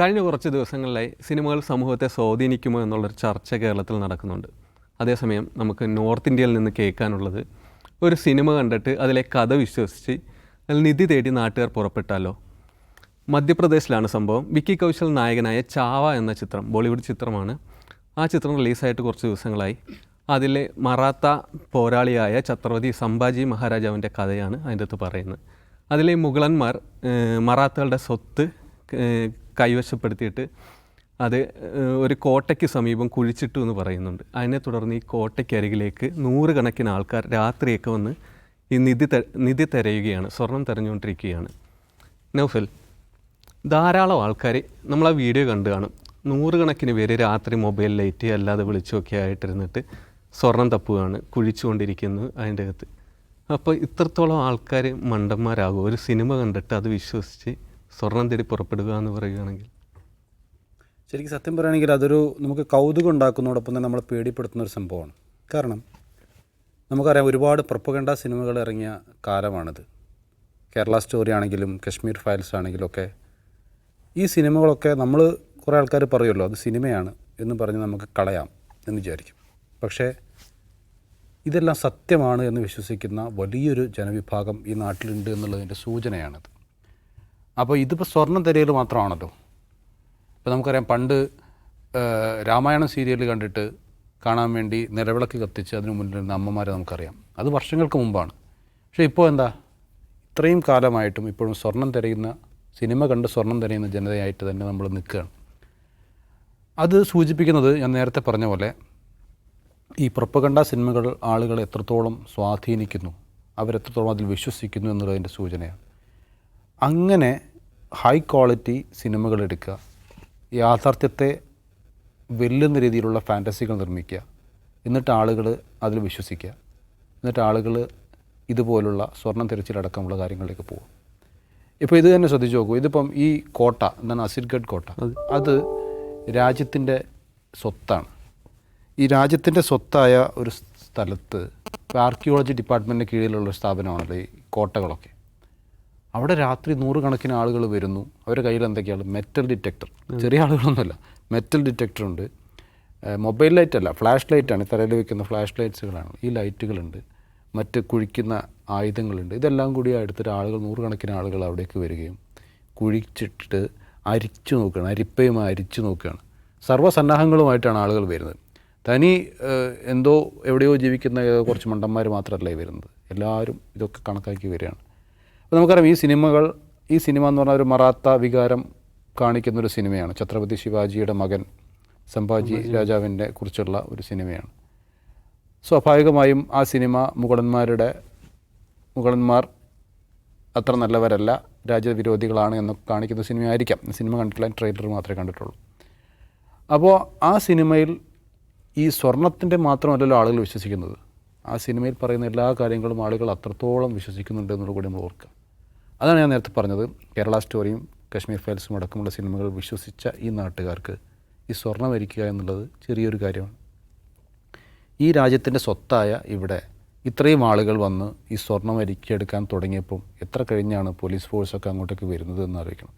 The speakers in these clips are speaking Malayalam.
കഴിഞ്ഞ കുറച്ച് ദിവസങ്ങളിലായി സിനിമകൾ സമൂഹത്തെ സ്വാധീനിക്കുമോ എന്നുള്ളൊരു ചർച്ച കേരളത്തിൽ നടക്കുന്നുണ്ട്. അതേസമയം നമുക്ക് നോർത്ത് ഇന്ത്യയിൽ നിന്ന് കേൾക്കാനുള്ളത് ഒരു സിനിമ കണ്ടിട്ട് അതിലെ കഥ വിശ്വസിച്ച് അതിൽ നിധി തേടി നാട്ടുകാർ പുറപ്പെട്ടാലോ? മധ്യപ്രദേശിലാണ് സംഭവം. വിക്കി കൗശൽ നായകനായ ചാവ എന്ന ചിത്രം ബോളിവുഡ് ചിത്രമാണ്. ആ ചിത്രം റിലീസായിട്ട് കുറച്ച് ദിവസങ്ങളായി. അതിലെ മറാത്ത പോരാളിയായ ഛത്രപതി സംഭാജി മഹാരാജാവിന്റെ കഥയാണ് അതിന്റെ അകത്ത് പറയുന്നത്. അതിലെ മുഗളന്മാർ മറാത്തകളുടെ സ്വത്ത് കൈവശപ്പെടുത്തിയിട്ട് അത് ഒരു കോട്ടയ്ക്ക് സമീപം കുഴിച്ചിട്ടു എന്ന് പറയുന്നുണ്ട്. അതിനെ തുടർന്ന് ഈ കോട്ടയ്ക്കരികിലേക്ക് നൂറുകണക്കിന് ആൾക്കാർ രാത്രിയൊക്കെ വന്ന് ഈ നിധി തെ നിധി തിരയുകയാണ് സ്വർണം തിരഞ്ഞുകൊണ്ടിരിക്കുകയാണ്. നൗഫൽ ധാരാളം ആൾക്കാർ നമ്മൾ ആ വീഡിയോ കണ്ടു കാണും. നൂറുകണക്കിന് പേര് രാത്രി മൊബൈൽ ലൈറ്റ് അല്ലാതെ വിളിച്ചൊക്കെ ആയിട്ടിരുന്നിട്ട് സ്വർണം തപ്പുകയാണ് കുഴിച്ചുകൊണ്ടിരിക്കുന്നു അതിന്റെ അകത്ത്. അപ്പോൾ ഇത്രത്തോളം ആൾക്കാർ മണ്ടന്മാരാകും. ഒരു സിനിമ കണ്ടിട്ട് അത് വിശ്വസിച്ച് സ്വർണം തേടി പുറപ്പെടുക എന്ന് പറയുകയാണെങ്കിൽ. ശരിക്കും സത്യം പറയുകയാണെങ്കിൽ അതൊരു നമുക്ക് കൗതുകം ഉണ്ടാക്കുന്നതോടൊപ്പം തന്നെ നമ്മളെ പേടിപ്പെടുത്തുന്ന ഒരു സംഭവമാണ്. കാരണം നമുക്കറിയാം ഒരുപാട് പ്രൊപ്പഗണ്ട സിനിമകൾ ഇറങ്ങിയ കാലമാണിത്. കേരള സ്റ്റോറി ആണെങ്കിലും കശ്മീർ ഫയൽസ് ആണെങ്കിലും ഒക്കെ ഈ സിനിമകളൊക്കെ നമ്മൾ കുറേ ആൾക്കാർ പറയുമല്ലോ അത് സിനിമയാണ് എന്ന് പറഞ്ഞ് നമുക്ക് കളയാം എന്ന് വിചാരിക്കും. പക്ഷേ ഇതെല്ലാം സത്യമാണ് എന്ന് വിശ്വസിക്കുന്ന വലിയൊരു ജനവിഭാഗം ഈ നാട്ടിലുണ്ട് എന്നുള്ളതിന്റെ സൂചനയാണത്. അപ്പോൾ ഇതിപ്പോൾ സ്വർണം തിരയൽ മാത്രമാണല്ലോ. ഇപ്പോൾ നമുക്കറിയാം പണ്ട് രാമായണ സീരിയൽ കണ്ടിട്ട് കാണാൻ വേണ്ടി നിലവിളക്ക് കത്തിച്ച് അതിന് മുന്നിൽ നിന്ന അമ്മമാരെ നമുക്കറിയാം. അത് വർഷങ്ങൾക്ക് മുമ്പാണ്. പക്ഷേ ഇപ്പോൾ എന്താ? ഇത്രയും കാലമായിട്ടും ഇപ്പോഴും സ്വർണം തിരയുന്ന സിനിമ കണ്ട് സ്വർണം തിരയുന്ന ജനതയായിട്ട് തന്നെ നമ്മൾ നിൽക്കുകയാണ്. അത് സൂചിപ്പിക്കുന്നത് ഞാൻ നേരത്തെ പറഞ്ഞ പോലെ ഈ പ്രൊപ്പഗണ്ട സിനിമകൾ ആളുകളെ എത്രത്തോളം സ്വാധീനിക്കുന്നു അവരെത്രത്തോളം അതിൽ വിശ്വസിക്കുന്നു എന്നുള്ളതിന്റെ സൂചനയാണ്. അങ്ങനെ ഹൈ ക്വാളിറ്റി സിനിമകൾ എടുക്കുക. യാഥാർത്ഥ്യത്തെ വെല്ലുന്ന രീതിയിലുള്ള ഫാന്റസികൾ നിർമ്മിക്കുക. എന്നിട്ട് ആളുകൾ അതിൽ വിശ്വസിക്കുക. എന്നിട്ട് ആളുകൾ ഇതുപോലുള്ള സ്വർണം തിരച്ചിലടക്കമുള്ള കാര്യങ്ങളിലേക്ക് പോകും ഇപ്പോൾ ഇത് തന്നെ ശ്രദ്ധിച്ച് നോക്കൂ. ഇതിപ്പം ഈ കോട്ട എന്താണ് അസിർഗഡ് കോട്ട? അത്. രാജ്യത്തിന്റെ സ്വത്താണ്. ഈ രാജ്യത്തിന്റെ സ്വത്തായ ഒരു സ്ഥലത്ത് ഇപ്പോൾ ആർക്കിയോളജി ഡിപ്പാർട്ട്മെന്റിന് കീഴിലുള്ള സ്ഥാപനമാണത് സ്ഥാപനമാണല്ലോ ഈ കോട്ടകളൊക്കെ. അവിടെ രാത്രി നൂറുകണക്കിന് ആളുകൾ വരുന്നു. അവരുടെ കയ്യിൽ എന്തൊക്കെയാണ്? മെറ്റൽ ഡിറ്റക്ടർ ചെറിയ ആളുകളൊന്നുമല്ല. മെറ്റൽ ഡിറ്റക്ടർ ഉണ്ട്. മൊബൈൽ ലൈറ്റ് അല്ല ഫ്ലാഷ് ലൈറ്റാണ് തലയിൽ വെക്കുന്ന ഫ്ലാഷ് ലൈറ്റ്സുകളാണ് ഈ ലൈറ്റുകളുണ്ട് മറ്റ് കുഴിക്കുന്ന ആയുധങ്ങളുണ്ട്. ഇതെല്ലാം കൂടി എടുത്തിട്ട് ആളുകൾ നൂറുകണക്കിന് ആളുകൾ അവിടേക്ക് വരികയും കുഴിച്ചിട്ട് അരിച്ചു നോക്കുകയാണ്. അരിപ്പയും അരിച്ചു നോക്കുകയാണ്. സർവസന്നാഹങ്ങളുമായിട്ടാണ് ആളുകൾ വരുന്നത്. തനി എന്തോ എവിടെയോ ജീവിക്കുന്ന കുറച്ച് മണ്ടന്മാർ മാത്രമല്ല വരുന്നത്. എല്ലാവരും ഇതൊക്കെ കണക്കാക്കി വരികയാണ്. അപ്പോൾ നമുക്കറിയാം ഈ സിനിമകൾ ഈ സിനിമ എന്ന് പറഞ്ഞാൽ ഒരു മറാത്ത വികാരം കാണിക്കുന്ന ഒരു സിനിമയാണ്. ഛത്രപതി ശിവാജിയുടെ മകൻ സംഭാജി രാജാവിന്റെ കുറിച്ചുള്ള ഒരു സിനിമയാണ്. സ്വാഭാവികമായും ആ സിനിമ മുഗളന്മാരുടെ മുഗളന്മാർ അത്ര നല്ലവരല്ല രാജ്യവിരോധികളാണ് എന്നൊക്കെ കാണിക്കുന്ന സിനിമയായിരിക്കാം. സിനിമ കണ്ടിട്ടില്ല ട്രെയിലർ മാത്രമേ കണ്ടിട്ടുള്ളൂ. അപ്പോൾ ആ സിനിമയിൽ ഈ സ്വർണത്തിന്റെ മാത്രമല്ലല്ലോ ആളുകൾ വിശ്വസിക്കുന്നത്. ആ സിനിമയിൽ പറയുന്ന എല്ലാ കാര്യങ്ങളും ആളുകൾ അത്രത്തോളം വിശ്വസിക്കുന്നുണ്ട് എന്നുള്ളത് കൂടി നമ്മൾ ഓർക്കുക. അതാണ് ഞാൻ നേരത്തെ പറഞ്ഞത്. കേരള സ്റ്റോറിയും കശ്മീർ ഫയൽസും അടക്കമുള്ള സിനിമകൾ വിശ്വസിച്ച ഈ നാട്ടുകാർക്ക് ഈ സ്വർണം വരിക്കുക എന്നുള്ളത് ചെറിയൊരു കാര്യമാണ്. ഈ രാജ്യത്തിന്റെ സ്വത്തായ ഇവിടെ ഇത്രയും ആളുകൾ വന്ന് ഈ സ്വർണം വരിക്കിയെടുക്കാൻ തുടങ്ങിയപ്പം എത്ര കഴിഞ്ഞാണ് പോലീസ് ഫോഴ്സൊക്കെ അങ്ങോട്ടേക്ക് വരുന്നത് എന്ന് അറിയിക്കണം.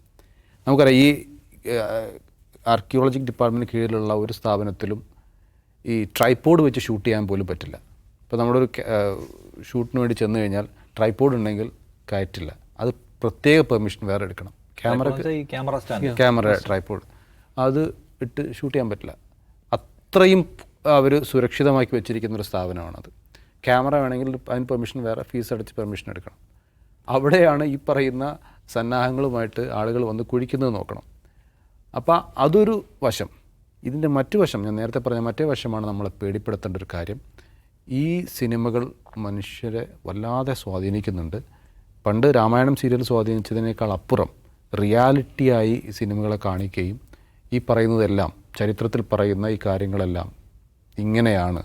നമുക്കറിയാം ഈ ആർക്കിയോളജിക് ഡിപ്പാർട്ട്മെന്റ് കീഴിലുള്ള ഒരു സ്ഥാപനത്തിലും ഈ ട്രൈപ്പോഡ് വെച്ച് ഷൂട്ട് ചെയ്യാൻ പോലും പറ്റില്ല. ഇപ്പോൾ നമ്മളൊരു ഷൂട്ടിന് വേണ്ടി ചെന്ന് കഴിഞ്ഞാൽ ട്രൈപ്പോഡ് ഉണ്ടെങ്കിൽ കയറ്റില്ല. അത് പ്രത്യേക പെർമിഷൻ വേറെ എടുക്കണം. ക്യാമറ ക്യാമറ ട്രൈപ്പോഡ് അത് ഇട്ട് ഷൂട്ട് ചെയ്യാൻ പറ്റില്ല. അത്രയും അവർ സുരക്ഷിതമാക്കി വെച്ചിരിക്കുന്ന ഒരു സ്ഥാപനമാണത്. ക്യാമറ വേണമെങ്കിൽ അതിന് പെർമിഷൻ വേറെ ഫീസ് അടച്ച് പെർമിഷൻ എടുക്കണം. അവിടെയാണ് ഈ പറയുന്ന സന്നാഹങ്ങളുമായിട്ട് ആളുകൾ വന്ന് കുഴിക്കുന്നത് നോക്കണം. അപ്പോൾ അതൊരു വശം. ഇതിന്റെ മറ്റു വശം ഞാൻ നേരത്തെ പറഞ്ഞ മറ്റേ വശമാണ് നമ്മളെ പേടിപ്പെടുത്തേണ്ട ഒരു കാര്യം. ഈ സിനിമകൾ മനുഷ്യരെ വല്ലാതെ സ്വാധീനിക്കുന്നുണ്ട്. പണ്ട് രാമായണം സീരിയൽ സ്വാധീനിച്ചതിനേക്കാൾ അപ്പുറം റിയാലിറ്റിയായി സിനിമകളെ കാണിക്കുകയും ഈ പറയുന്നതെല്ലാം ചരിത്രത്തിൽ പറയുന്ന ഈ കാര്യങ്ങളെല്ലാം ഇങ്ങനെയാണ്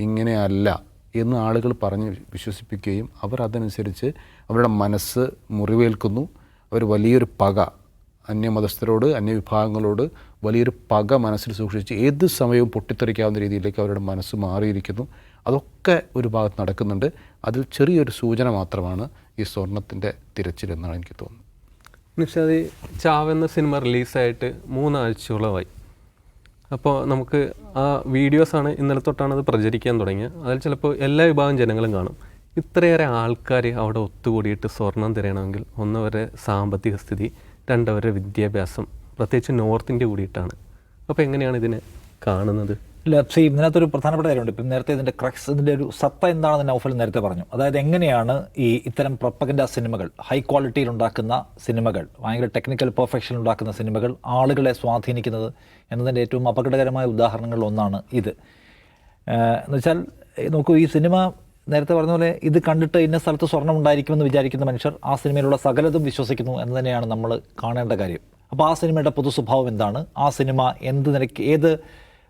ഇങ്ങനെയല്ല എന്ന് ആളുകൾ പറഞ്ഞ് വിശ്വസിപ്പിക്കുകയും അവർ അതനുസരിച്ച് അവരുടെ മനസ്സ് മുറിവേൽക്കുന്നു. അവർ വലിയൊരു പക അന്യമതസ്ഥരോട് അന്യവിഭാഗങ്ങളോട് വലിയൊരു പക മനസ്സിൽ സൂക്ഷിച്ച് ഏത് സമയവും പൊട്ടിത്തെറിക്കാവുന്ന രീതിയിലേക്ക് അവരുടെ മനസ്സ് മാറിയിരിക്കുന്നു. അതൊക്കെ ഒരു ഭാഗത്ത് നടക്കുന്നുണ്ട്. അതിൽ ചെറിയൊരു സൂചന മാത്രമാണ് ഈ സ്വർണത്തിന്റെ തിരച്ചിൽ എന്നാണ് എനിക്ക് തോന്നുന്നത്. നിഷാദി ചാവ് എന്ന സിനിമ റിലീസായിട്ട് മൂന്നാഴ്ചയോളമായി. അപ്പോൾ നമുക്ക് ആ വീഡിയോസാണ് ഇന്നലെ തൊട്ടാണ് അത് പ്രചരിക്കാൻ തുടങ്ങിയത്. അതിൽ ചിലപ്പോൾ എല്ലാ വിഭാഗം ജനങ്ങളും കാണും. ഇത്രയേറെ ആൾക്കാർ അവിടെ ഒത്തുകൂടിയിട്ട് സ്വർണം തിരയണമെങ്കിൽ ഒന്നവരുടെ സാമ്പത്തിക സ്ഥിതി രണ്ടവരുടെ വിദ്യാഭ്യാസം പ്രത്യേകിച്ച് നോർത്തിന്റെ കൂടിയിട്ടാണ്. അപ്പോൾ എങ്ങനെയാണ് ഇതിനെ കാണുന്നത്? ഇല്ല പക്ഷേ ഇതിനകത്തൊരു പ്രധാനപ്പെട്ട കാര്യമുണ്ട്. ഇപ്പം നേരത്തെ ഇതിന്റെ ക്രക്സ് ഇതിന്റെ ഒരു സത്ത എന്താണെന്ന് നൗഫൽ നേരത്തെ പറഞ്ഞു. അതായത് എങ്ങനെയാണ് ഈ ഇത്തരം പ്രപ്പഗൻഡ സിനിമകൾ ഹൈ ക്വാളിറ്റിയിൽ ഉണ്ടാക്കുന്ന സിനിമകൾ ഭയങ്കര ടെക്നിക്കൽ പെർഫെക്ഷൻ ഉണ്ടാക്കുന്ന സിനിമകൾ ആളുകളെ സ്വാധീനിക്കുന്നത് എന്നതിന്റെ ഏറ്റവും അപകടകരമായ ഉദാഹരണങ്ങളിൽ ഒന്നാണ് ഇത്. എന്നുവെച്ചാൽ എന്ന് വെച്ചാൽ നോക്കൂ ഈ സിനിമ നേരത്തെ പറഞ്ഞ പോലെ ഇത് കണ്ടിട്ട് ഇന്ന സ്ഥലത്ത് സ്വർണം ഉണ്ടായിരിക്കുമെന്ന് വിചാരിക്കുന്ന മനുഷ്യർ ആ സിനിമയിലുള്ള സകലതും വിശ്വസിക്കുന്നു എന്ന് തന്നെയാണ് നമ്മൾ കാണേണ്ട കാര്യം. അപ്പോൾ ആ സിനിമയുടെ പൊതു സ്വഭാവം എന്താണ്? ആ സിനിമ എന്ത് നിരക്ക് ഏത്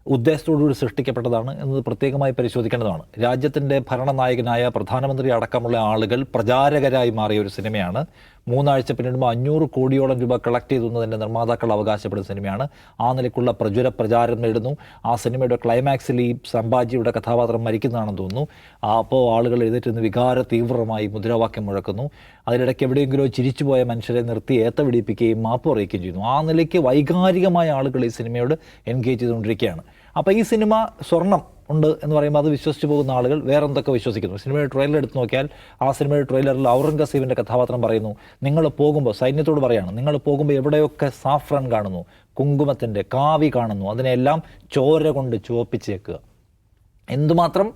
ഉദ്ദേശത്തോടുകൂടി സൃഷ്ടിക്കപ്പെട്ടതാണ് എന്നത് പ്രത്യേകമായി പരിശോധിക്കേണ്ടതാണ്. രാജ്യത്തിന്റെ ഭരണനായകനായ പ്രധാനമന്ത്രി അടക്കമുള്ള ആളുകൾ പ്രചാരകരായി മാറിയ ഒരു സിനിമയാണ്. മൂന്നാഴ്ച പിന്നിടുമ്പോൾ അഞ്ഞൂറ് കോടിയോളം രൂപ കളക്ട് ചെയ്തു എന്നതിന്റെ നിർമ്മാതാക്കൾ അവകാശപ്പെടുന്ന സിനിമയാണ്. ആ നിലയ്ക്കുള്ള പ്രചുര പ്രചാരം നേടുന്നു. ആ സിനിമയുടെ ക്ലൈമാക്സിൽ ഈ സംഭാജിയുടെ കഥാപാത്രം മരിക്കുന്നതാണെന്ന് തോന്നുന്നു. അപ്പോൾ ആളുകൾ എഴുന്നേറ്റ് നിന്ന് വികാര തീവ്രമായി മുദ്രാവാക്യം മുഴക്കുന്നു. അതിനിടയ്ക്ക് എവിടെയെങ്കിലോ ചിരിച്ചുപോയ മനുഷ്യരെ നിർത്തി ഏത്ത പിടിപ്പിക്കുകയും മാപ്പ് പറയുകയും ചെയ്യുന്നു. ആ നിലയ്ക്ക് വൈകാരികമായ ആളുകൾ ഈ സിനിമയോട് എൻഗേജ് ചെയ്തുകൊണ്ടിരിക്കുകയാണ്. അപ്പോൾ ഈ സിനിമ സ്വർണം ഉണ്ട് എന്ന് പറയുമ്പോൾ അത് വിശ്വസിച്ച് പോകുന്ന ആളുകൾ വേറെ എന്തൊക്കെ വിശ്വസിക്കുന്നു? സിനിമയുടെ ട്രെയിലർ എടുത്ത് നോക്കിയാൽ ആ സിനിമയുടെ ട്രെയിലറിൽ ഔറംഗസീബിന്റെ കഥാപാത്രം പറയുന്നു നിങ്ങൾ പോകുമ്പോൾ സൈന്യത്തോട് പറയാണ് നിങ്ങൾ പോകുമ്പോൾ എവിടെയൊക്കെ സാഫ്രൻ കാണുന്നു? കുങ്കുമത്തിന്റെ കാവി കാണുന്നു. അതിനെല്ലാം ചോര കൊണ്ട് ചുവപ്പിച്ചേക്കുക. എന്തുമാത്രം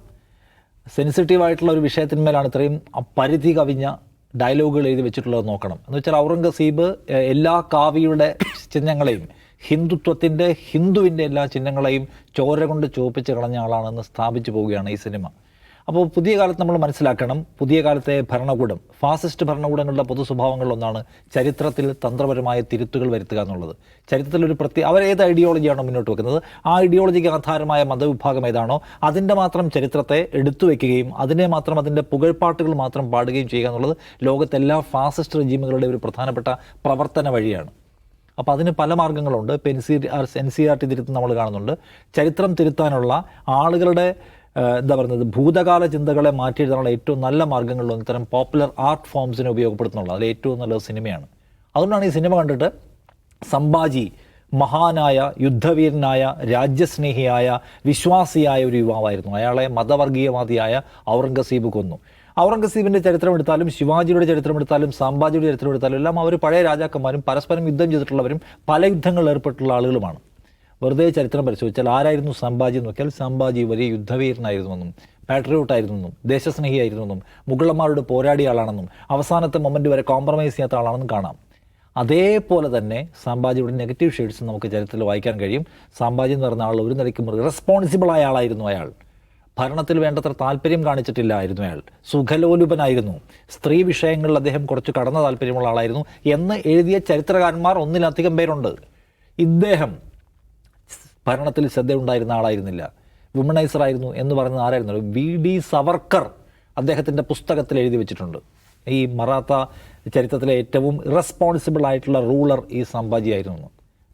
സെൻസിറ്റീവായിട്ടുള്ള ഒരു വിഷയത്തിന്മേലാണ് ഇത്രയും പരിധി കവിഞ്ഞ ഡയലോഗുകൾ എഴുതി വെച്ചിട്ടുള്ളത് നോക്കണം. എന്ന് വെച്ചാൽ ഔറംഗസീബ് എല്ലാ കാവിയുടെ ചിഹ്നങ്ങളെയും ഹിന്ദുത്വത്തിന്റെ ഹിന്ദുവിന്റെ എല്ലാ ചിഹ്നങ്ങളെയും ചോര കൊണ്ട് ചുവപ്പിച്ച് കളഞ്ഞ ആളാണെന്ന് സ്ഥാപിച്ചു പോവുകയാണ് ഈ സിനിമ. അപ്പോൾ പുതിയ കാലത്ത് നമ്മൾ മനസ്സിലാക്കണം പുതിയ കാലത്തെ ഭരണകൂടം ഫാസിസ്റ്റ് ഭരണകൂടങ്ങളുടെ പൊതു സ്വഭാവങ്ങളിലൊന്നാണ് ചരിത്രത്തിൽ തന്ത്രപരമായ തിരുത്തുകൾ വരുത്തുക എന്നുള്ളത്. ചരിത്രത്തിൽ ഒരു പ്രത്യേക അവർ ഏത് ഐഡിയോളജിയാണോ മുന്നോട്ട് വെക്കുന്നത്? ആ ഐഡിയോളജിക്ക് ആധാരമായ മതവിഭാഗം ഏതാണോ? അതിന്റെ മാത്രം ചരിത്രത്തെ എടുത്തു വയ്ക്കുകയും അതിനെ മാത്രം അതിന്റെ പുകഴ്പാട്ടുകൾ മാത്രം പാടുകയും ചെയ്യുക എന്നുള്ളത് ലോകത്തെല്ലാ ഫാസിസ്റ്റ് റെജീമുകളുടെ ഒരു പ്രധാനപ്പെട്ട പ്രവർത്തന വഴിയാണ്. അപ്പോൾ അതിന് പല മാർഗങ്ങളുണ്ട് ഇപ്പോൾ N C N C R T തിരുത്തം നമ്മൾ കാണുന്നുണ്ട്. ചരിത്രം തിരുത്താനുള്ള ആളുകളുടെ എന്താ പറയുന്നത് ഭൂതകാല ചിന്തകളെ മാറ്റിയെഴുതാനുള്ള ഏറ്റവും നല്ല മാർഗങ്ങളിലൊന്ന് ഇത്തരം പോപ്പുലർ ആർട്ട് ഫോംസിനെ ഉപയോഗപ്പെടുത്തുന്നുള്ളത് അതിൽ ഏറ്റവും നല്ല സിനിമയാണ്. അതുകൊണ്ടാണ് ഈ സിനിമ കണ്ടിട്ട് സംഭാജി മഹാനായ യുദ്ധവീരനായ രാജ്യസ്നേഹിയായ വിശ്വാസിയായ ഒരു യുവാവായിരുന്നു. അയാളെ മതവർഗീയവാദിയായ ഔറംഗസീബ് കൊന്നു. ഔറംഗസീബിന്റെ ചരിത്രം എടുത്താലും ശിവാജിയുടെ ചരിത്രം എടുത്താലും സാംബാജിയുടെ ചരിത്രം എടുത്താലും എല്ലാം അവർ പഴയ രാജാക്കന്മാരും പരസ്പരം യുദ്ധം ചെയ്തിട്ടുള്ളവരും പല യുദ്ധങ്ങളിൽ ഏർപ്പെട്ടുള്ള ആളുകളുമാണ്. വെറുതെ ചരിത്രം പരിശോധിച്ചാൽ ആരായിരുന്നു സംഭാജി എന്ന് നോക്കിയാൽ സംഭാജി വലിയ യുദ്ധവീരനായിരുന്നുവെന്നും പാട്രിയോട്ടായിരുന്നെന്നും ദേശസ്നേഹിയായിരുന്നെന്നും മുഗളന്മാരുടെ പോരാടിയ ആളാണെന്നും അവസാനത്തെ മൊമെന്റ് വരെ കോംപ്രമൈസ് ചെയ്യാത്ത ആളാണെന്നും കാണാം. അതേപോലെ തന്നെ സാമ്പാജിയുടെ നെഗറ്റീവ് ഷെയ്ഡ്സ് നമുക്ക് ചരിത്രത്തിൽ വായിക്കാൻ കഴിയും. സാമ്പാജി എന്ന് പറഞ്ഞ ആൾ ഒരു നിലയ്ക്കും റെസ്പോൺസിബിളായ ആളായിരുന്നു അയാൾ. ഭരണത്തിൽ വേണ്ടത്ര താല്പര്യം കാണിച്ചിട്ടില്ലായിരുന്നു അയാൾ. സുഖലോലുപനായിരുന്നു. സ്ത്രീ വിഷയങ്ങളിൽ അദ്ദേഹം കുറച്ച് കടന്ന താല്പര്യമുള്ള ആളായിരുന്നു എന്ന് എഴുതിയ ചരിത്രകാരന്മാർ ഒന്നിലധികം പേരുണ്ട്. ഇദ്ദേഹം ഭരണത്തിൽ ശ്രദ്ധയുണ്ടായിരുന്ന ആളായിരുന്നില്ല. വുമണൈസർ ആയിരുന്നു എന്ന് പറയുന്നത് ആരായിരുന്നു? വി ഡി സവർക്കർ അദ്ദേഹത്തിന്റെ പുസ്തകത്തിൽ എഴുതി വെച്ചിട്ടുണ്ട്. ഈ മറാത്ത ചരിത്രത്തിലെ ഏറ്റവും ഇറസ്പോൺസിബിൾ ആയിട്ടുള്ള റൂളർ ഈ സംഭാജി ആയിരുന്നു എന്ന്.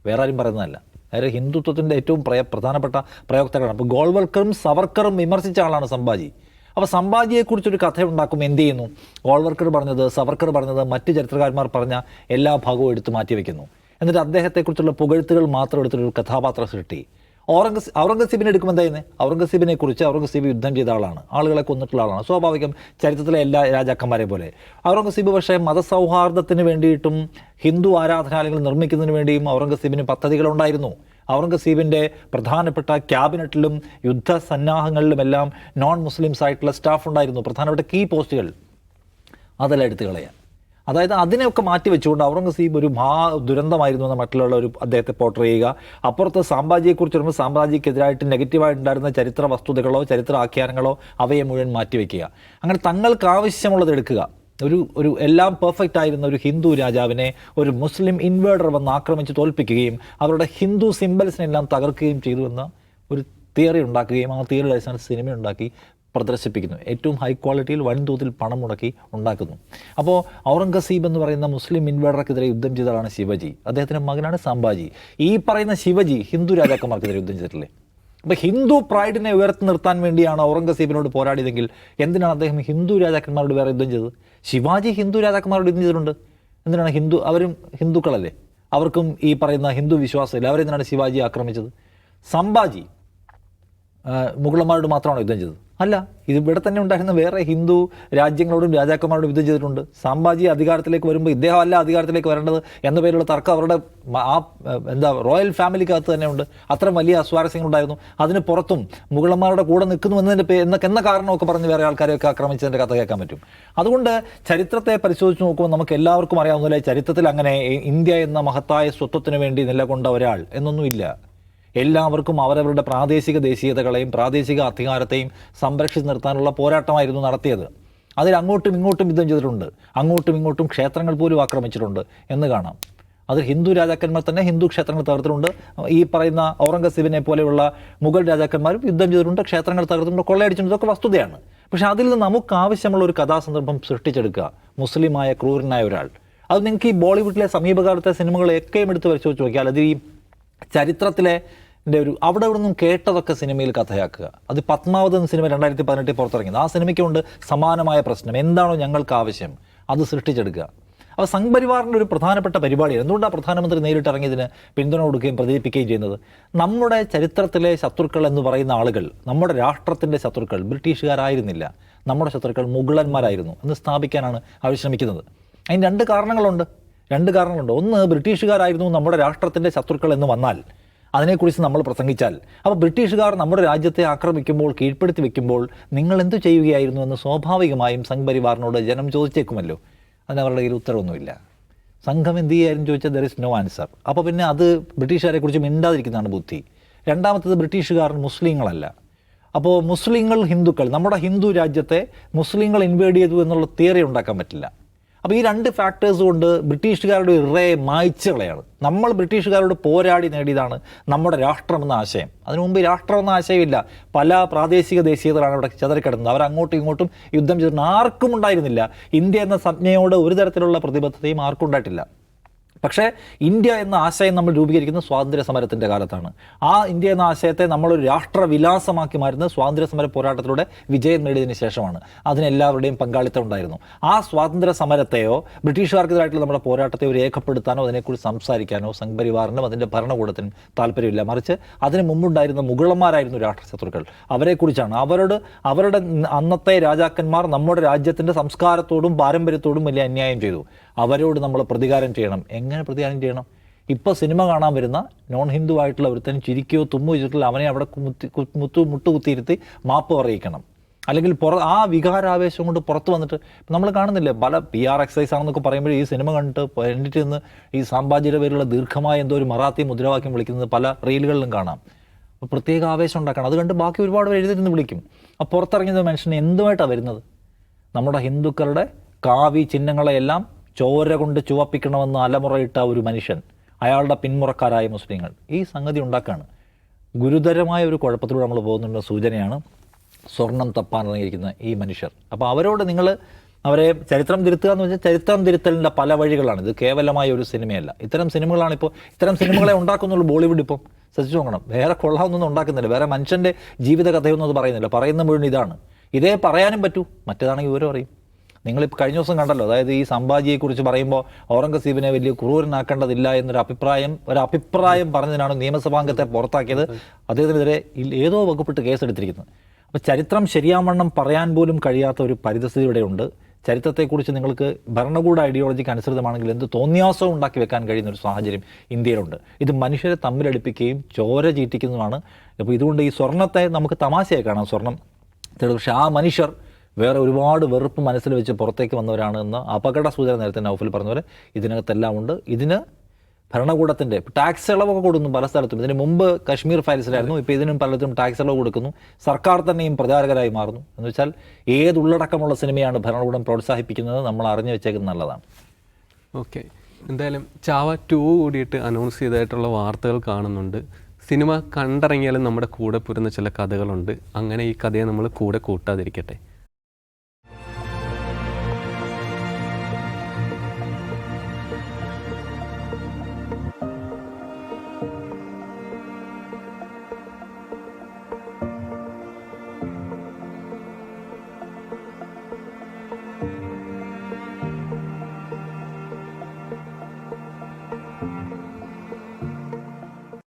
വേറെ ആരും പറയുന്നതല്ല. അതായത് ഹിന്ദുത്വത്തിന്റെ ഏറ്റവും പ്രയ പ്രധാനപ്പെട്ട പ്രയോക്താക്കളാണ്. അപ്പോൾ ഗോൾവൽക്കറും സവർക്കറും വിമർശിച്ച ആളാണ് സംഭാജി. അപ്പോൾ സംഭാജിയെക്കുറിച്ചൊരു കഥ ഉണ്ടാക്കും എന്ത് ചെയ്യുന്നു? ഗോൾവർക്കർ പറഞ്ഞത് സവർക്കർ പറഞ്ഞത് മറ്റ് ചരിത്രകാരന്മാർ പറഞ്ഞ എല്ലാ ഭാഗവും എടുത്തു മാറ്റിവെക്കുന്നു. എന്നിട്ട് അദ്ദേഹത്തെക്കുറിച്ചുള്ള പുകഴ്ത്തുകൾ മാത്രം എടുത്തിട്ടൊരു കഥാപാത്ര സൃഷ്ടി. ഔറംഗസീബ് ഔറംഗസീബിനെ എടുക്കുമ്പോൾ എന്തായിരുന്നു ഔറംഗസീബിനെ കുറിച്ച് ഔറംഗസീബ് യുദ്ധം ചെയ്ത ആളാണ്. ആളുകളെ കൊന്നിട്ടുള്ള ആളാണ്. സ്വാഭാവികം ചരിത്രത്തിലെ എല്ലാ രാജാക്കന്മാരെ പോലെ. ഔറംഗസീബ് പക്ഷേ മതസൗഹാർദ്ദത്തിന് വേണ്ടിയിട്ടും ഹിന്ദു ആരാധനാലയങ്ങൾ നിർമ്മിക്കുന്നതിന് വേണ്ടിയും ഔറംഗസീബിന് പദ്ധതികളുണ്ടായിരുന്നു. ഔറംഗസീബിന്റെ പ്രധാനപ്പെട്ട ക്യാബിനറ്റിലും യുദ്ധ സന്നാഹങ്ങളിലുമെല്ലാം നോൺ മുസ്ലിംസ് ആയിട്ടുള്ള സ്റ്റാഫ് ഉണ്ടായിരുന്നു. പ്രധാനപ്പെട്ട കീ പോസ്റ്റുകൾ. അതെല്ലാം എടുത്തു കളയാം അതായത് അതിനെയൊക്കെ മാറ്റി വെച്ചുകൊണ്ട് ഔറംഗസീബ് ഒരു മഹാ ദുരന്തമായിരുന്നു എന്ന് മറ്റുള്ള ഒരു അദ്ദേഹത്തെ പോർട്ടർ ചെയ്യുക. അപ്പുറത്ത് സാമ്പാജിയെക്കുറിച്ച് വരുമ്പോൾ സാമ്രാജിക്കെതിരായിട്ട് നെഗറ്റീവായിട്ടുണ്ടായിരുന്ന ചരിത്ര വസ്തുതകളോ ചരിത്ര ആഖ്യാനങ്ങളോ അവയെ മുഴുവൻ മാറ്റിവെക്കുക അങ്ങനെ തങ്ങൾക്ക് ആവശ്യമുള്ളത് എടുക്കുക. ഒരു ഒരു എല്ലാം പെർഫെക്റ്റ് ആയിരുന്ന ഒരു ഹിന്ദു രാജാവിനെ ഒരു മുസ്ലിം ഇൻവേർഡർ വന്ന് ആക്രമിച്ച് തോൽപ്പിക്കുകയും അവരുടെ ഹിന്ദു സിമ്പിൾസിനെല്ലാം തകർക്കുകയും ചെയ്തു എന്ന ഒരു തിയറി ഉണ്ടാക്കുകയും ആ തിയറി അടിസ്ഥാന സിനിമ ഉണ്ടാക്കി. പ്രദർശിപ്പിക്കുന്നു. ഏറ്റവും ഹൈ ക്വാളിറ്റിയിൽ വൻതോതിൽ പണം മുടക്കി ഉണ്ടാക്കുന്നു. അപ്പോൾ ഔറംഗസീബ് എന്ന് പറയുന്ന മുസ്ലിം ഇൻവേഡർക്കെതിരെ യുദ്ധം ചെയ്തതാണ് ശിവജി. അദ്ദേഹത്തിന്റെ മകനാണ് സംഭാജി ഈ പറയുന്ന ശിവജി ഹിന്ദു രാജാക്കന്മാർക്കെതിരെ യുദ്ധം ചെയ്തിട്ടില്ലേ? അപ്പോൾ ഹിന്ദു പ്രൈഡിനെ ഉയർത്തി നിർത്താൻ വേണ്ടിയാണ് ഔറംഗസീബിനോട് പോരാടിയതെങ്കിൽ എന്തിനാണ് അദ്ദേഹം ഹിന്ദു രാജാക്കന്മാരോട് വേറെ യുദ്ധം ചെയ്തത്? ശിവാജി ഹിന്ദു രാജാക്കന്മാരോട് യുദ്ധം ചെയ്തിട്ടുണ്ട്. എന്തിനാണ് ഹിന്ദു? അവരും ഹിന്ദുക്കളല്ലേ? അവർക്കും ഈ പറയുന്ന ഹിന്ദു വിശ്വാസമില്ല. അവരെന്തിനാണ് ശിവാജി ആക്രമിച്ചത്? സംഭാജി മുഗളന്മാരോട് മാത്രമാണ് യുദ്ധം ചെയ്തത്? അല്ല ഇത് ഇവിടെ തന്നെ ഉണ്ടായിരുന്ന വേറെ ഹിന്ദു രാജ്യങ്ങളോടും രാജാക്കന്മാരോടും യുദ്ധം ചെയ്തിട്ടുണ്ട്. സാമ്പാജി അധികാരത്തിലേക്ക് വരുമ്പോൾ ഇദ്ദേഹം അല്ല അധികാരത്തിലേക്ക് വരേണ്ടത് എന്ന പേരിലുള്ള തർക്കം അവരുടെ ആ ആ, എന്താ റോയൽ ഫാമിലിക്കകത്ത് തന്നെ ഉണ്ട്. അത്ര വലിയ അസ്വാരസ്യങ്ങളുണ്ടായിരുന്നു. അതിന് പുറത്തും മുഗളന്മാരുടെ കൂടെ നിൽക്കുന്നു എന്നതിന്റെ പേ എന്നൊക്കെ എന്ന കാരണമൊക്കെ പറഞ്ഞ് വേറെ ആൾക്കാരെയൊക്കെ ആക്രമിച്ചതിന്റെ കഥ കേൾക്കാൻ പറ്റും. അതുകൊണ്ട് ചരിത്രത്തെ പരിശോധിച്ച് നോക്കുമ്പോൾ നമുക്ക് എല്ലാവർക്കും അറിയാവുന്നതിലെ ചരിത്രത്തിൽ അങ്ങനെ ഇന്ത്യ എന്ന മഹത്തായ സ്വത്വത്തിന് വേണ്ടി നിലകൊണ്ട ഒരാൾ എന്നൊന്നുമില്ല. എല്ലാവർക്കും അവരവരുടെ പ്രാദേശിക ദേശീയതകളെയും പ്രാദേശിക അധികാരത്തെയും സംരക്ഷിച്ച് നിർത്താനുള്ള പോരാട്ടമായിരുന്നു നടത്തിയത്. അതിൽ അങ്ങോട്ടും ഇങ്ങോട്ടും യുദ്ധം ചെയ്തിട്ടുണ്ട്. അങ്ങോട്ടും ഇങ്ങോട്ടും ക്ഷേത്രങ്ങൾ പോലും ആക്രമിച്ചിട്ടുണ്ട് എന്ന് കാണാം. അതിൽ ഹിന്ദു രാജാക്കന്മാർ തന്നെ ഹിന്ദു ക്ഷേത്രങ്ങൾ തകർത്തിട്ടുണ്ട്. ഈ പറയുന്ന ഔറംഗസീബിനെ പോലെയുള്ള മുഗൾ രാജാക്കന്മാരും യുദ്ധം ചെയ്തിട്ടുണ്ട് ക്ഷേത്രങ്ങൾ തകർത്തിട്ടുണ്ട് കൊള്ളയടിച്ചിട്ടുണ്ട് ഇതൊക്കെ വസ്തുതയാണ്. പക്ഷേ അതിൽ നിന്ന് നമുക്ക് ആവശ്യമുള്ള ഒരു കഥാസന്ദർഭം സൃഷ്ടിച്ചെടുക്കുക മുസ്ലിമായ ക്രൂരനായ ഒരാൾ. അത് നിങ്ങൾക്ക് ഈ ബോളിവുഡിലെ സമീപകാലത്തെ സിനിമകളെയൊക്കെയും എടുത്ത് പരിശോധിച്ച് നോക്കിയാൽ അത് ഈ ചരിത്രത്തിലെ ഒരു അവിടെ ഇവിടെ നിന്നും കേട്ടതൊക്കെ സിനിമയിൽ കഥയാക്കുക. അത് പത്മാവത് എന്ന സിനിമ രണ്ടായിരത്തി പതിനെട്ടിൽ പുറത്തിറങ്ങിയത്. ആ സിനിമയ്ക്കുണ്ട് സമാനമായ പ്രശ്നം. എന്താണോ ഞങ്ങൾക്ക് ആവശ്യം? അത് സൃഷ്ടിച്ചെടുക്കുക. അപ്പോൾ സംഘപരിവാറിന്റെ ഒരു പ്രധാനപ്പെട്ട പരിപാടിയാണ് എന്തുകൊണ്ടാണ് പ്രധാനമന്ത്രി നേരിട്ട് ഇറങ്ങിയതിന് പിന്തുണ കൊടുക്കുകയും പ്രചരിപ്പിക്കുകയും ചെയ്യുന്നത്? നമ്മുടെ ചരിത്രത്തിലെ ശത്രുക്കൾ എന്ന് പറയുന്ന ആളുകൾ നമ്മുടെ രാഷ്ട്രത്തിന്റെ ശത്രുക്കൾ ബ്രിട്ടീഷുകാരായിരുന്നില്ല. നമ്മുടെ ശത്രുക്കൾ മുഗളന്മാരായിരുന്നു എന്ന് സ്ഥാപിക്കാനാണ് അവർ ശ്രമിക്കുന്നത്. അതിന് രണ്ട് കാരണങ്ങളുണ്ട്. രണ്ട് കാരണങ്ങളുണ്ട്. ഒന്ന് ബ്രിട്ടീഷുകാരായിരുന്നു നമ്മുടെ രാഷ്ട്രത്തിന്റെ ശത്രുക്കൾ എന്ന് വന്നാൽ. അതിനെക്കുറിച്ച് നമ്മൾ പ്രസംഗിച്ചാൽ. അപ്പോൾ ബ്രിട്ടീഷുകാർ നമ്മുടെ രാജ്യത്തെ ആക്രമിക്കുമ്പോൾ കീഴ്പ്പെടുത്തി വെക്കുമ്പോൾ നിങ്ങൾ എന്തു ചെയ്യുകയായിരുന്നു എന്ന് സ്വാഭാവികമായും സംഘ് പരിവാറിനോട് ജനം ചോദിച്ചേക്കുമല്ലോ. അതിന് അവരുടെ കയ്യിൽ ഉത്തരവൊന്നുമില്ല. സംഘം എന്ത് ചെയ്യായിരുന്നു ചോദിച്ചാൽ ദർ ഇസ് നോ ആൻസർ അപ്പോൾ പിന്നെ അത് ബ്രിട്ടീഷുകാരെ കുറിച്ച് മിണ്ടാതിരിക്കുന്നതാണ് ബുദ്ധി. രണ്ടാമത്തത് ബ്രിട്ടീഷുകാർ മുസ്ലിങ്ങളല്ല. അപ്പോൾ മുസ്ലിങ്ങൾ ഹിന്ദുക്കൾ. നമ്മുടെ ഹിന്ദു രാജ്യത്തെ മുസ്ലിങ്ങൾ ഇൻവേഡ് ചെയ്തു എന്നുള്ള തിയറി ഉണ്ടാക്കാൻ പറ്റില്ല. അപ്പോൾ ഈ രണ്ട് ഫാക്ടേഴ്സ് കൊണ്ട് ബ്രിട്ടീഷുകാരുടെ ഇറയെ മായ്ച്ചുകളയാണ്. നമ്മൾ ബ്രിട്ടീഷുകാരോട് പോരാടി നേടിയതാണ് നമ്മുടെ രാഷ്ട്രം എന്ന ആശയം. അതിനു മുമ്പ് രാഷ്ട്രം എന്ന ആശയമില്ല. പല പ്രാദേശിക ദേശീയതകളാണ് ഇവിടെ ചതറിക്കിടുന്നത്. അവർ ഇങ്ങോട്ടും യുദ്ധം ചെയ്തിട്ടുണ്ട് ആർക്കും ഉണ്ടായിരുന്നില്ല. ഇന്ത്യ എന്ന സംജ്ഞയോട് ഒരു തരത്തിലുള്ള പ്രതിബദ്ധതയും ആർക്കും ഉണ്ടായിട്ടില്ല. പക്ഷേ ഇന്ത്യ എന്ന ആശയം നമ്മൾ രൂപീകരിക്കുന്നത് സ്വാതന്ത്ര്യ സമരത്തിന്റെ കാലത്താണ്. ആ ഇന്ത്യ എന്ന ആശയത്തെ നമ്മളൊരു രാഷ്ട്രവിലാസമാക്കി മാറ്റുന്നത് സ്വാതന്ത്ര്യ സമര പോരാട്ടത്തിലൂടെ വിജയം നേടിയതിനു ശേഷമാണ് അതിനെല്ലാവരുടെയും പങ്കാളിത്തം ഉണ്ടായിരുന്നു. ആ സ്വാതന്ത്ര്യ സമരത്തെയോ ബ്രിട്ടീഷുകാർക്കെതിരായിട്ടുള്ള നമ്മുടെ പോരാട്ടത്തെയോ രേഖപ്പെടുത്താനോ അതിനെക്കുറിച്ച് സംസാരിക്കാനോ സംഘപരിവാറിനും അതിന്റെ ഭരണകൂടത്തിനും താല്പര്യമില്ല. മറിച്ച് അതിന് മുമ്പുണ്ടായിരുന്ന മുഗളന്മാരായിരുന്നു രാഷ്ട്രശത്രുക്കൾ. അവരെക്കുറിച്ചാണ്. അവരോട് അവരുടെ അന്നത്തെ രാജാക്കന്മാർ നമ്മുടെ രാജ്യത്തിന്റെ സംസ്കാരത്തോടും പാരമ്പര്യത്തോടും വലിയ അന്യായം ചെയ്തു. അവരോട് നമ്മൾ പ്രതികാരം ചെയ്യണം. എങ്ങനെ പ്രതികാരം ചെയ്യണം? ഇപ്പോൾ സിനിമ കാണാൻ വരുന്ന നോൺ ഹിന്ദു ആയിട്ടുള്ള ഒരുത്തൻ ചിരിക്കുകയോ തുമ്മോ ചെയ്തിട്ടില്ല അവനെ അവിടെ മുത്തി മുത്തു മുത്തു കുത്തിയിരുത്തി മാപ്പ് പറയിക്കണം. അല്ലെങ്കിൽ പുറ ആ വികാരാവേശം കൊണ്ട് പുറത്ത് വന്നിട്ട് നമ്മൾ കാണുന്നില്ലേ പല പി ആർ എക്സൈസ് ആണെന്നൊക്കെ പറയുമ്പോൾ ഈ സിനിമ കണ്ടിട്ട് എന്നിട്ട് നിന്ന് ഈ സാമ്പാജിയുടെ പേരിലുള്ള ദീർഘമായ എന്തോ ഒരു മറാത്തി മുദ്രാവാക്യം വിളിക്കുന്നത് പല റീലുകളിലും കാണാം. പ്രത്യേക ആവേശം ഉണ്ടാക്കണം. അത് കണ്ട് ബാക്കി ഒരുപാട് പേര് എഴുതിരുന്ന് വിളിക്കും. അപ്പോൾ പുറത്തിറങ്ങിയത് മനുഷ്യന് എന്തുമായിട്ടാണ് വരുന്നത്? നമ്മുടെ ഹിന്ദുക്കളുടെ കാവി ചിഹ്നങ്ങളെയെല്ലാം ചോര കൊണ്ട് ചുവപ്പിക്കണമെന്ന് അലമുറയിട്ട ഒരു മനുഷ്യൻ അയാളുടെ പിന്മുറക്കാരായ മുസ്ലിങ്ങൾ. ഈ സംഗതി ഉണ്ടാക്കുകയാണ് ഗുരുതരമായ ഒരു കുഴപ്പത്തിലൂടെ നമ്മൾ പോകുന്നുള്ള സൂചനയാണ് സ്വർണം തപ്പാൻ ഇറങ്ങിയിരിക്കുന്ന ഈ മനുഷ്യർ. അപ്പോൾ അവരോട് നിങ്ങൾ അവരെ ചരിത്രം തിരുത്തുക എന്ന് വെച്ചാൽ ചരിത്രം തിരുത്തലിന്റെ പല വഴികളാണ്. ഇത് കേവലമായ ഒരു സിനിമയല്ല. ഇത്തരം സിനിമകളാണ് ഇപ്പോൾ ഇത്തരം സിനിമകളെ ഉണ്ടാക്കുന്നുള്ളൂ ബോളിവുഡ് ഇപ്പം. ശ്രദ്ധിച്ചു നോക്കണം. വേറെ കൊള്ളാവുന്നൊന്നും ഉണ്ടാക്കുന്നില്ല. വേറെ മനുഷ്യന്റെ ജീവിത കഥയൊന്നും അത് പറയുന്നില്ല. പറയുന്ന മുഴുവൻ ഇതാണ്. ഇതേ പറയാനും പറ്റൂ. മറ്റേതാണെങ്കിൽ വിവരം അറിയും. നിങ്ങളിപ്പോൾ കഴിഞ്ഞ ദിവസം കണ്ടല്ലോ അതായത് ഈ സംഭാജിയെക്കുറിച്ച് പറയുമ്പോൾ ഔറംഗസീബിനെ വലിയ ക്രൂരനാക്കേണ്ടതില്ല എന്നൊരു അഭിപ്രായം ഒരു അഭിപ്രായം പറഞ്ഞതിനാണ് നിയമസഭാംഗത്തെ പുറത്താക്കിയത്. അദ്ദേഹത്തിനെതിരെ ഏതോ വകുപ്പിട്ട് കേസെടുത്തിരിക്കുന്നത് അപ്പോൾ ചരിത്രം ശരിയാവണ്ണം പറയാൻ പോലും കഴിയാത്ത ഒരു പരിതസ്ഥിതി ഇവിടെയുണ്ട് ചരിത്രത്തെക്കുറിച്ച് നിങ്ങൾക്ക് ഭരണകൂട ഐഡിയോളജിക്ക് അനുസൃതമാണെങ്കിൽ എന്ത് തോന്നിയാസവും ഉണ്ടാക്കി വെക്കാൻ കഴിയുന്ന ഒരു സാഹചര്യം ഇന്ത്യയിലുണ്ട്. ഇത് മനുഷ്യരെ തമ്മിലടിപ്പിക്കുകയും ചോര ചീറ്റിക്കുന്നതുമാണ്. അപ്പോൾ ഇതുകൊണ്ട് ഈ സ്വർണത്തെ നമുക്ക് തമാശയായി കാണാം. സ്വർണം പക്ഷേ ആ മനുഷ്യർ വേറെ ഒരുപാട് വെറുപ്പ് മനസ്സിൽ വെച്ച് പുറത്തേക്ക് വന്നവരാണ് എന്ന് അപകട സൂചന നേരത്തെ നൌഫിൽ പറഞ്ഞ പോലെ ഇതിനകത്തെല്ലാം ഉണ്ട്. ഇതിന് ഭരണകൂടത്തിന്റെ ടാക്സ് ഇളവൊക്കെ കൊടുക്കുന്നു പല സ്ഥലത്തും. ഇതിന് മുമ്പ് കശ്മീർ ഫയൽസിലായിരുന്നു ഇപ്പോൾ ഇതിനും പലയിടത്തും ടാക്സ് ഇളവ് കൊടുക്കുന്നു. സർക്കാർ തന്നെയും പ്രചാരകരായി മാറുന്നു. എന്ന് വെച്ചാൽ ഏത് ഉള്ളടക്കമുള്ള സിനിമയാണ് ഭരണകൂടം പ്രോത്സാഹിപ്പിക്കുന്നത്? നമ്മൾ അറിഞ്ഞു വെച്ചേക്കുന്നത് നല്ലതാണ്. ഓക്കെ. എന്തായാലും ചാവ ടു കൂടിയിട്ട് അനൗൺസ് ചെയ്തതായിട്ടുള്ള വാർത്തകൾ കാണുന്നുണ്ട്. സിനിമ കണ്ടിറങ്ങിയാലും നമ്മുടെ കൂടെ പുരുന്ന ചില കഥകളുണ്ട്. അങ്ങനെ ഈ കഥയെ നമ്മൾ കൂടെ കൂട്ടാതിരിക്കട്ടെ.